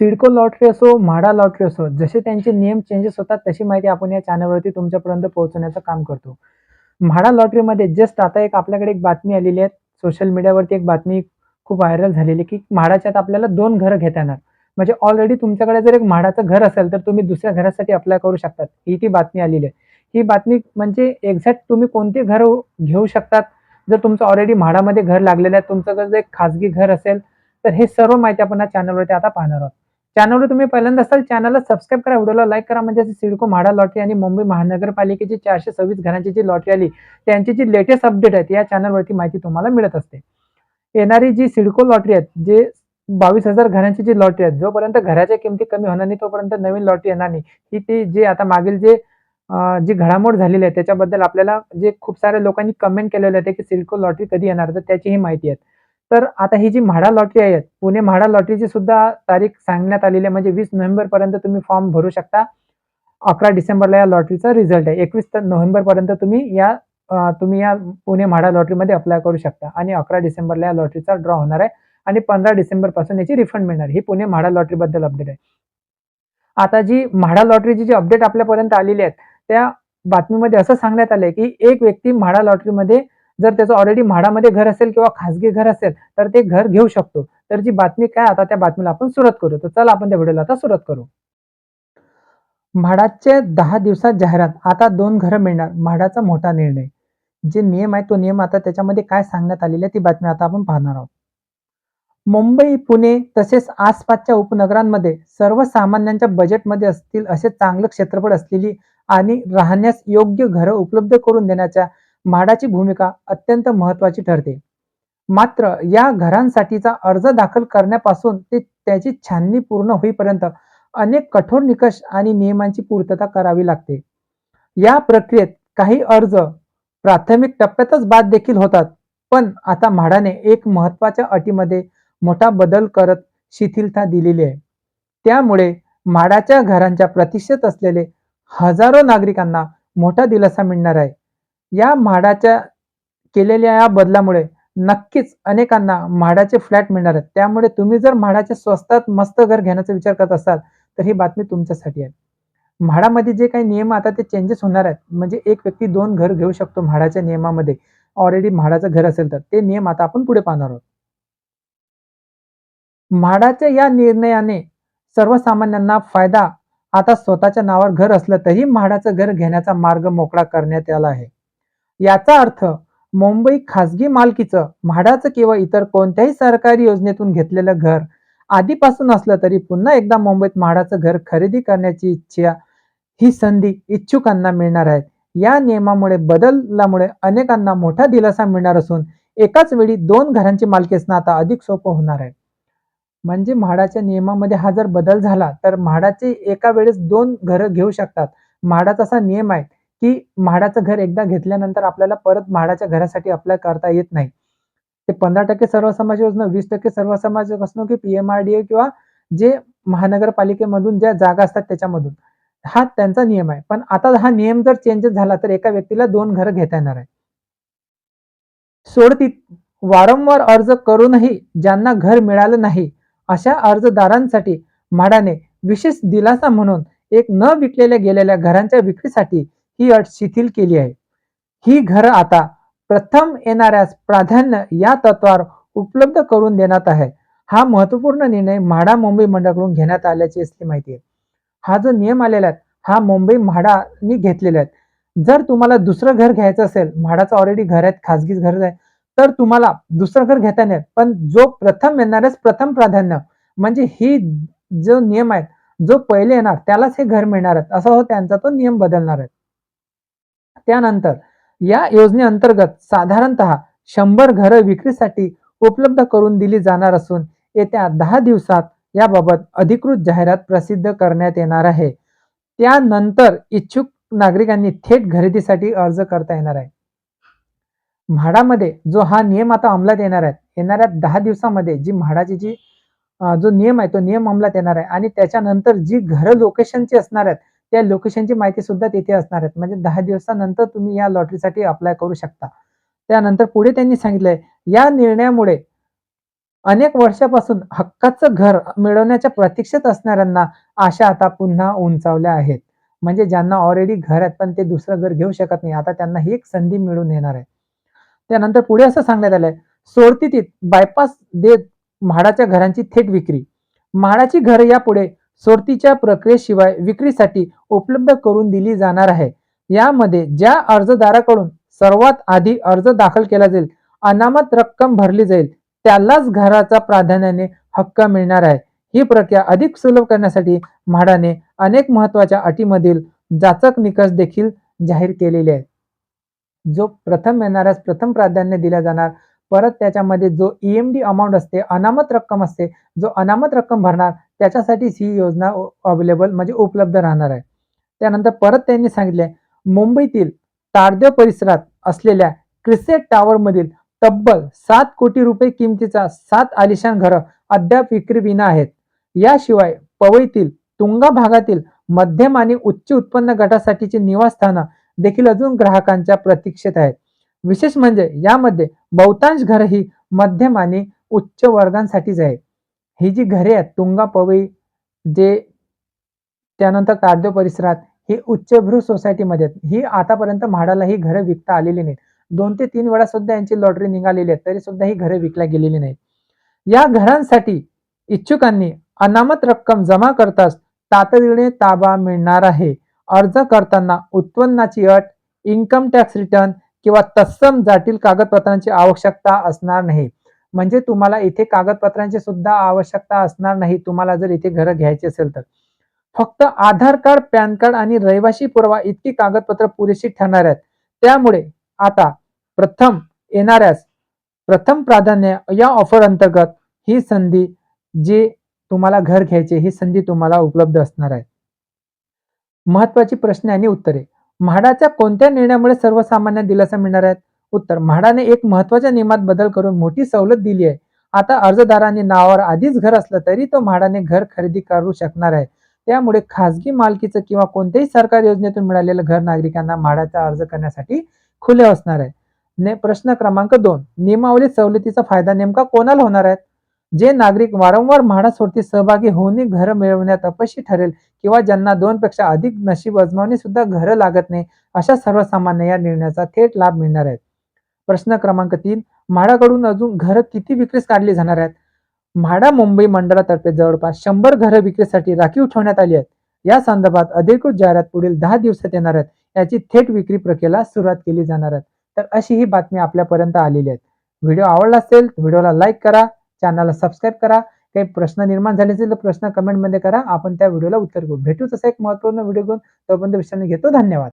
CIDCO lottery असो MHADA lottery असो जसे त्यांचे नियम चेंजेस होतात तशी माहिती आपण या चॅनलवरती तुमच्यापर्यंत पोहोचवण्याचं काम करतो. म्हाडा लॉटरीमध्ये जस्ट आता एक आपल्याकडे एक बातमी आलेली आहे. सोशल मीडियावरती एक बातमी खूप व्हायरल झालेली की म्हाडाच्यात आपल्याला दोन घरं घेता येणार. म्हणजे ऑलरेडी तुमच्याकडे जर एक म्हाडाचं घर असेल तर तुम्ही दुसऱ्या घरासाठी अप्लाय करू शकतात. ही ती बातमी आलेली आहे. ही बातमी म्हणजे एक्झॅक्ट तुम्ही कोणते घर घेऊ शकतात? जर तुमचं ऑलरेडी म्हाडामध्ये घर लागलेलं आहे तुमचं जर एक खाजगी घर असेल तर हे सर्व माहिती आपण या चॅनलवरती आता पाहणार आहोत. चॅनलवर तुम्ही पहिल्यांदा असाल चॅनलला सबस्क्राईब करा. व्हिडिओला लाईक करा. म्हणजे सिडको म्हाडा लॉटरी आणि मुंबई महानगरपालिकेची चारशे सव्वीस घरांची जी लॉटरी आली त्यांची जी लेटेस्ट अपडेट आहे या चॅनलवरती माहिती तुम्हाला मिळत असते. येणारी जी सिडको लॉटरी आहेत जे बावीस हजार घरांची जी लॉटरी आहेत जोपर्यंत घराच्या किमती कमी होणार नाही तोपर्यंत नवीन लॉटरी येणार नाही. ही ती जे आता मागील जे जी घडामोड झालेली आहे त्याच्याबद्दल आपल्याला जे खूप साऱ्या लोकांनी कमेंट केलेले होते की सिडको लॉटरी कधी येणार तर त्याची ही माहिती आहे. तर आता ही जी म्हाडा लॉटरी आहे पुणे म्हाडा लॉटरीची सुद्धा तारीख सांगण्यात आलेली आहे. म्हणजे वीस नोव्हेंबर पर्यंत तुम्ही फॉर्म भरू शकता. अकरा डिसेंबरला या लॉटरीचा रिझल्ट आहे. एकवीस नोव्हेंबर पर्यंत तुम्ही या तुम्ही या पुणे म्हाडा लॉटरीमध्ये अप्लाय करू शकता. आणि अकरा डिसेंबरला या लॉटरीचा ड्रॉ होणार आहे. आणि पंधरा डिसेंबरपासून याची रिफंड मिळणार ही पुणे म्हाडा लॉटरी बद्दल अपडेट आहे. आता जी म्हाडा लॉटरीची जी अपडेट आपल्यापर्यंत आलेली आहेत त्या बातमीमध्ये असं सांगण्यात आलंय की एक व्यक्ती म्हाडा लॉटरीमध्ये जर त्याचं ऑलरेडी म्हाडामध्ये घर असेल किंवा खासगी घर असेल तर ते घर घेऊ शकतो. तर जी बातमी काय आता त्या बातमीला आपण सुरुवात करू. तर चला आपण त्या व्हिडिओला आता सुरुवात करू. म्हाडाचे दहा दिवसात जाहिरात आता दोन घरं मिळणार म्हाडाचा मोठा निर्णय. जे नियम आहे तो नियम आता त्याच्यामध्ये काय सांगण्यात आलेले आहे ती बातमी आता आपण पाहणार आहोत. मुंबई पुणे तसेच आसपासच्या उपनगरांमध्ये सर्वसामान्यांच्या बजेटमध्ये असतील असे चांगलं क्षेत्रफळ असलेली आणि राहण्यास योग्य घरं उपलब्ध करून देण्याच्या म्हाडाची भूमिका अत्यंत महत्वाची ठरते. मात्र या घरांसाठीचा अर्ज दाखल करण्यापासून ते त्याची छाननी पूर्ण होईपर्यंत अनेक कठोर निकष आणि नियमांची पूर्तता करावी लागते. या प्रक्रियेत काही अर्ज प्राथमिक टप्प्यातच बाद देखील होतात पण आता म्हाडाने एक महत्त्वाच्या अटीमध्ये मोठा बदल करत शिथिलता दिलेली आहे. त्यामुळे म्हाडाच्या घरांच्या प्रतीक्षेत असलेले हजारो नागरिकांना मोठा दिलासा मिळणार आहे. या म्हाडाच्या केलेल्या या बदलामुळे नक्कीच अनेकांना म्हाडाचे फ्लॅट मिळणार आहेत. त्यामुळे तुम्ही जर म्हाडाचे स्वस्तात मस्त घर घेण्याचा विचार करत असाल तर ही बातमी तुमच्यासाठी आहे. म्हाडामध्ये जे काही नियम आता ते चेंजेस होणार आहेत. म्हणजे एक व्यक्ती दोन घर घेऊ शकतो म्हाडाच्या नियमामध्ये. ऑलरेडी म्हाडाचं घर असेल तर. ते नियम आता आपण पुढे पाहणार आहोत. म्हाडाच्या या निर्णयाने सर्वसामान्यांना फायदा. आता स्वतःच्या नावावर घर असलं तरी म्हाडाचं घर घेण्याचा मार्ग मोकळा करण्यात आला आहे. याचा अर्थ मुंबई खासगी मालकीचं म्हाडाचं किंवा इतर कोणत्याही सरकारी योजनेतून घेतलेलं घर आधीपासून असलं तरी पुन्हा एकदा मुंबईत म्हाडाचं घर खरेदी करण्याची इच्छा ही संधी इच्छुकांना मिळणार आहे. या नियमामुळे बदलामुळे अनेकांना मोठा दिलासा मिळणार असून एकाच वेळी दोन घरांची मालकी असणं आता अधिक सोपं होणार आहे. म्हणजे म्हाडाच्या नियमामध्ये हा जर बदल झाला तर म्हाडाचे एका वेळेस दोन घरं घेऊ शकतात. म्हाडाचा असा नियम आहे की म्हाडाचं घर एकदा घेतल्यानंतर आपल्याला परत म्हाडाच्या घरासाठी अप्लाय करता येत नाही. ते पंधरा टक्के सर्व समाज योजना वीस टक्के सर्व समाज असणं की पीएमआरडीए किंवा जे महानगरपालिकेमधून ज्या जागा असतात त्याच्यामधून. हा त्यांचा नियम आहे. पण आता हा नियम जर चेंजेस झाला तर एका व्यक्तीला दोन घरं घेता येणार आहे सोडतीत वारंवार अर्ज करूनही ज्यांना घर मिळालं नाही अशा अर्जदारांसाठी म्हाडाने विशेष दिलासा म्हणून एक न विकलेल्या गेलेल्या घरांच्या विक्रीसाठी ही अट शिथिल केली आहे. ही घरं आता प्रथम येणाऱ्यास प्राधान्य या तत्वावर उपलब्ध करून देण्यात आहे. हा महत्त्वपूर्ण निर्णय म्हाडा मुंबई मंडळाकडून घेण्यात आल्याची असली माहिती आहे. हा जो नियम आलेला आहे हा मुंबई म्हाडानी घेतलेला आहे. जर तुम्हाला दुसरं घर घ्यायचं असेल म्हाडाचं ऑलरेडी घर आहेत खासगी घर आहे तर तुम्हाला दुसरं घर घेता येणार. पण जो प्रथम येणाऱ्यास प्रथम प्राधान्य म्हणजे ही जो नियम आहे जो पहिले येणार त्यालाच हे घर मिळणार आहेत असा हो त्यांचा तो नियम बदलणार आहे. त्यानंतर या योजनेअंतर्गत साधारणतः शंभर घरं विक्रीसाठी उपलब्ध करून दिली जाणार असून येत्या दहा दिवसात याबाबत अधिकृत जाहिरात प्रसिद्ध करण्यात येणार आहे. त्यानंतर इच्छुक नागरिकांनी थेट खरेदीसाठी अर्ज करता येणार आहे. म्हाडामध्ये जो हा नियम आता अंमलात येणार आहे येणाऱ्या दहा दिवसामध्ये जी म्हाडाची जी जो नियम आहे तो नियम अंमलात येणार आहे आणि त्याच्यानंतर जी घरं लोकेशनची असणार आहेत त्या लोकेशनची माहिती सुद्धा तिथे असणार आहेत म्हणजे दहा दिवसानंतर तुम्ही या लॉटरीसाठी अप्लाय करू शकता त्यानंतर पुढे त्यांनी सांगितलंय या निर्णयामुळे अनेक वर्षापासून हक्काचं घर मिळवण्याच्या प्रतीक्षेत असणाऱ्यांना आशा आता पुन्हा उंचावल्या आहेत. म्हणजे ज्यांना ऑलरेडी घर आहेत, पण ते दुसरं घर घेऊ शकत नाही. आता त्यांना ही एक संधी मिळून येणार आहे. त्यानंतर पुढे असं सांगण्यात आलंय, सोडतीत बायपास देत म्हाडाच्या घरांची थेट विक्री. म्हाडाची घरं यापुढे सोडतीच्या प्रक्रियेशिवाय विक्रीसाठी उपलब्ध करून दिली जाणार आहे. यामध्ये ज्या अर्जदाराकडून सर्वात आधी अर्ज दाखल केला जाईल, अनामत रक्कम भरली जाईल, त्यालाच घराचा प्राधान्याने हक्क मिळणार आहे. ही प्रक्रिया अधिक सुलभ करण्यासाठी म्हाडाने अनेक महत्त्वाच्या अटीमधील जाचक निकष देखील जाहीर केलेले आहेत. जो प्रथम येणाऱ्यास प्रथम प्राधान्य दिला जाणार. परत त्याच्यामध्ये जो ई-एम-डी अमाऊंट असते, अनामत रक्कम असते, जो अनामत रक्कम भरणार त्याच्यासाठीच ही योजना अवेलेबल म्हणजे उपलब्ध राहणार आहे. त्यानंतर परत त्यांनी सांगितले मुंबईतील ताडदेव परिसरात असलेल्या क्रिसेट टॉवरमधील तब्बल सात कोटी रुपये किमतीचा सात आलिशान घरं अद्याप विक्रीविना आहेत. याशिवाय पवईतील तुंगा भागातील मध्यम आणि उच्च उत्पन्न गटासाठीची निवासस्थानं देखील अजून ग्राहकांच्या प्रतीक्षेत आहेत. विशेष म्हणजे यामध्ये बहुतांश घरं ही मध्यम आणि उच्च वर्गांसाठीच आहेत. ही जी घरे आहेत तुंगा, पवई जे त्यानंतर ताडदेव परिसरात ही उच्चभ्रू सोसायटीमध्ये आहेत. ही आतापर्यंत म्हाडाला ही घरं विकता आलेली नाहीत. दोन ते तीन वेळा सुद्धा यांची लॉटरी निघालेली आहे. तरी सुद्धा ही घरं विकल्या गेलेली नाहीत. या घरांसाठी इच्छुकांनी अनामत रक्कम जमा करताच तातडीने ताबा मिळणार आहे. अर्ज करताना उत्पन्नाची अट, इन्कम टॅक्स रिटर्न किंवा तत्सम जातील कागदपत्रांची आवश्यकता असणार नाही. म्हणजे तुम्हाला इथे कागदपत्रांची सुद्धा आवश्यकता असणार नाही. तुम्हाला जर इथे घर घ्यायची असेल तर. फक्त आधार कार्ड, पॅन कार्ड आणि रहिवासी पुरावा इतकी कागदपत्र पुरेशी ठरणार आहेत. त्यामुळे आता प्रथम येणाऱ्यास प्रथम प्राधान्य या ऑफर अंतर्गत ही संधी जी तुम्हाला घर घ्यायची ही संधी तुम्हाला उपलब्ध असणार आहे. महत्वाची प्रश्न आणि उत्तरे. म्हाडाच्या कोणत्या निर्णयामुळे सर्वसामान्य दिलासा मिळणार आहेत उत्तर म्हाडाने एक महत्त्वाच्या नियमात बदल करून मोठी सवलत दिली आहे. आता अर्जदारांनी नावावर आधीच घर असलं तरी तो म्हाडाने घर खरेदी करू शकणार आहे. त्यामुळे खाजगी मालकीचं किंवा कोणत्याही सरकारी योजनेतून मिळालेलं घर नागरिकांना म्हाडाचा अर्ज करण्यासाठी खुले असणार आहे. ने प्रश्न क्रमांक दोन नियमावलीत सवलतीचा फायदा नेमका कोणाला होणार आहे? जे नागरिक वारंवार म्हाडा सोडती सहभागी होऊनही घर मिळवण्यात अपयशी ठरेल किंवा ज्यांना दोन पेक्षा अधिक नशीब अजमावणी सुद्धा घरं लागत नाही, अशा सर्वसामान्य या निर्णयाचा थेट लाभ मिळणार आहेत प्रश्न क्रमांक तीन म्हाडाकडून अजून घरं किती विक्रीस काढली जाणार आहेत? म्हाडा मुंबई मंडळातर्फे जवळपास शंभर घरं विक्रीसाठी राखीव ठेवण्यात आली आहेत. या संदर्भात अधिकृत जाहिरात पुढील दहा दिवसात येणार आहेत. याची थेट विक्री प्रक्रियेला सुरुवात केली जाणार आहे. तर अशी ही बातमी आपल्यापर्यंत आलेली आहेत व्हिडिओ आवडला असेल व्हिडिओला लाईक करा, चॅनलला सबस्क्राईब करा. काही प्रश्न निर्माण झाले असेल तर प्रश्न कमेंटमध्ये करा. आपण त्या व्हिडिओला उत्तर घेऊ भेटूच असा एक महत्त्वपूर्ण व्हिडिओ घेऊन. तोपर्यंत विश्रांती घेतो. धन्यवाद.